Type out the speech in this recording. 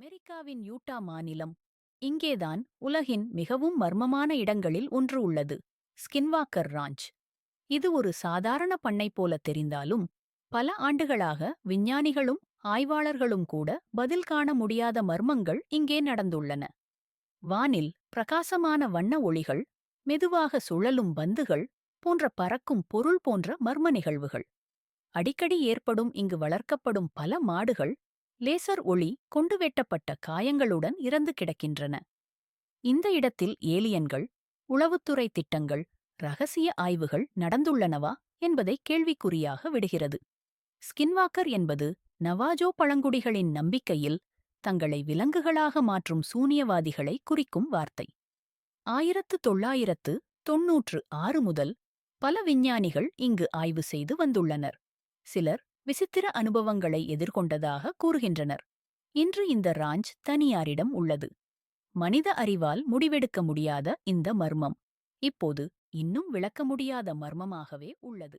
அமெரிக்காவின் யூட்டா மாநிலம். இங்கேதான் உலகின் மிகவும் மர்மமான இடங்களில் ஒன்று உள்ளது ஸ்கின்வாக்கர் ராஞ்ச். இது ஒரு சாதாரண பண்ணை போல தெரிந்தாலும் பல ஆண்டுகளாக விஞ்ஞானிகளும் ஆய்வாளர்களும் கூட பதில் காண முடியாத மர்மங்கள் இங்கே நடந்துள்ளன. வானில் பிரகாசமான வண்ண ஒளிகள் மெதுவாக சுழலும் பந்துகள் போன்ற பறக்கும் பொருள் போன்ற மர்ம நிகழ்வுகள். அடிக்கடி ஏற்படும் இங்கு வளர்க்கப்படும் பல மாடுகள் லேசர் ஒளி கொண்டு வெட்டப்பட்ட காயங்களுடன் இறந்து கிடக்கின்றன. இந்த இடத்தில் ஏலியன்கள் உளவுத்துறை திட்டங்கள் ரகசிய ஆய்வுகள் நடந்துள்ளனவா என்பதை கேள்விக்குறியாக விடுகிறது. ஸ்கின்வாக்கர் என்பது நவாஜோ பழங்குடிகளின் நம்பிக்கையில் தங்களை விலங்குகளாக மாற்றும் சூனியவாதிகளை குறிக்கும் வார்த்தை. ஆயிரத்து தொள்ளாயிரத்து தொன்னூற்று ஆறு முதல் பல விஞ்ஞானிகள் இங்கு ஆய்வு செய்து வந்துள்ளனர். சிலர் விசித்திர அனுபவங்களை எதிர்கொண்டதாக கூறுகின்றனர். இன்று இந்த ராஞ்ச் தனியாரிடம் உள்ளது. மனித அறிவால் முடிவெடுக்க முடியாத இந்த மர்மம். இப்போது இன்னும் விளக்க முடியாத மர்மமாகவே உள்ளது.